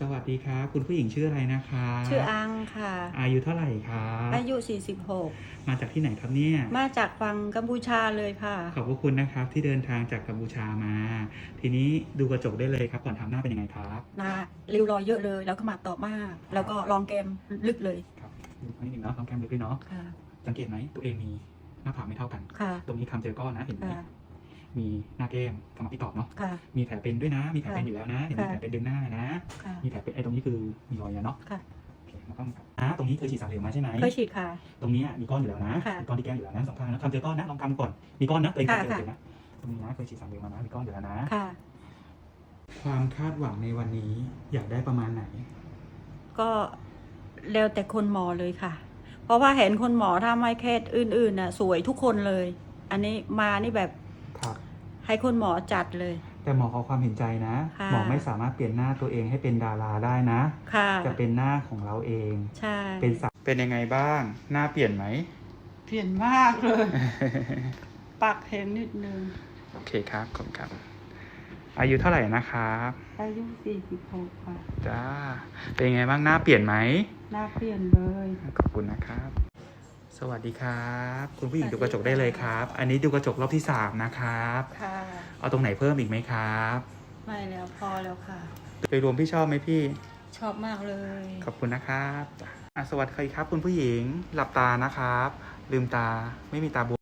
สวัสดีครับคุณผู้หญิงชื่ออะไรนะคะ ชื่ออังค่ะ อายุเท่าไหร่ครับอายุ 46 มาจากที่ไหนครับเนี่ย มาจากฟังกัมพูชาเลยค่ะ ขอบพระคุณนะครับที่เดินทางจากกัมพูชามา ทีนี้ดูกระจกได้เลยครับก่อนทำหน้าเป็นยังไงครับหนาริ้วรอยเยอะเลย แล้วก็มาตอบมาก แล้วก็ลองแกมลึกเลยครับดูนิดหนึ่งเนาะลองแก้มเล็กด้วยเนาะค่ะสังเกตไหมตัวเองมีหน้าผากไม่เท่ากัน ค่ะ ตรงนี้คำเจอก้อนนะเห็นไหมค่ะ มีหน้าแก้มกำลังพี่ตอบเนาะค่ะ มีแผลเป็นด้วยนะ มีแผลเป็นค่ะอยู่แล้วนะเห็นมีค่ะแผลเป็นดึงหน้านะ ค่ะ มีแผลเป็นไอ้ตรงนี้คือมีรอยแล้วเนาะค่ะ โอเคมาต้องอะตรงนี้เคยฉีดสารเหลวมาใช่ไหม เคยฉีดค่ะ ตรงนี้อะมีก้อนอยู่แล้วนะค่ะมีก้อนที่แก้มอยู่แล้วนะสองข้างนะคำเจอก้อนนะลองคำก่อนมีก้อนนะตัวเองค่ะคำเจอค่ะเดี๋ยวนะตรงนี้นะเคยฉีดสารเหลวมานะมีก้อนอยู่แล้วนะ ค่ะ ความคาดหวังในวันนี้อยากได้ประมาณไหน ก็แล้วแต่คนหมอเลยค่ะ เพราะว่าเห็นคนหมอทำไมเคสอื่นๆน่ะ สวยทุกคนเลย อันนี้มานี่แบบครับ ให้คนหมอจัดเลย แต่หมอขอความเห็นใจนะ ค่ะหมอไม่สามารถเปลี่ยนหน้าตัวเองให้เป็นดาราได้นะ ค่ะ จะเป็นหน้าของเราเอง ใช่ เป็นสัตว์เป็นยังไงบ้าง หน้าเปลี่ยนไหม เปลี่ยนมากเลยปักเห็นนิดนึง โอเคครับขอบคุณครับอายุเท่าไหร่นะครับอายุ46ค่ะ จ้าเป็นยังไงบ้างหน้าเปลี่ยนไหม หน้าเปลี่ยนเลย ขอบคุณนะครับ สวัสดีครับ คุณผู้หญิงสวัสดีดูกระจกได้เลยครับ อันนี้ดูกระจกรอบที่สามนะครับ ค่ะ เอาตรงไหนเพิ่มอีกไหมครับ ไม่แล้วพอแล้วค่ะไปรวมพี่ชอบไหมพี่ ชอบมากเลย ขอบคุณนะครับอะสวัสดีครับคุณผู้หญิง หลับตานะครับ ลืมตาไม่มีตาบวม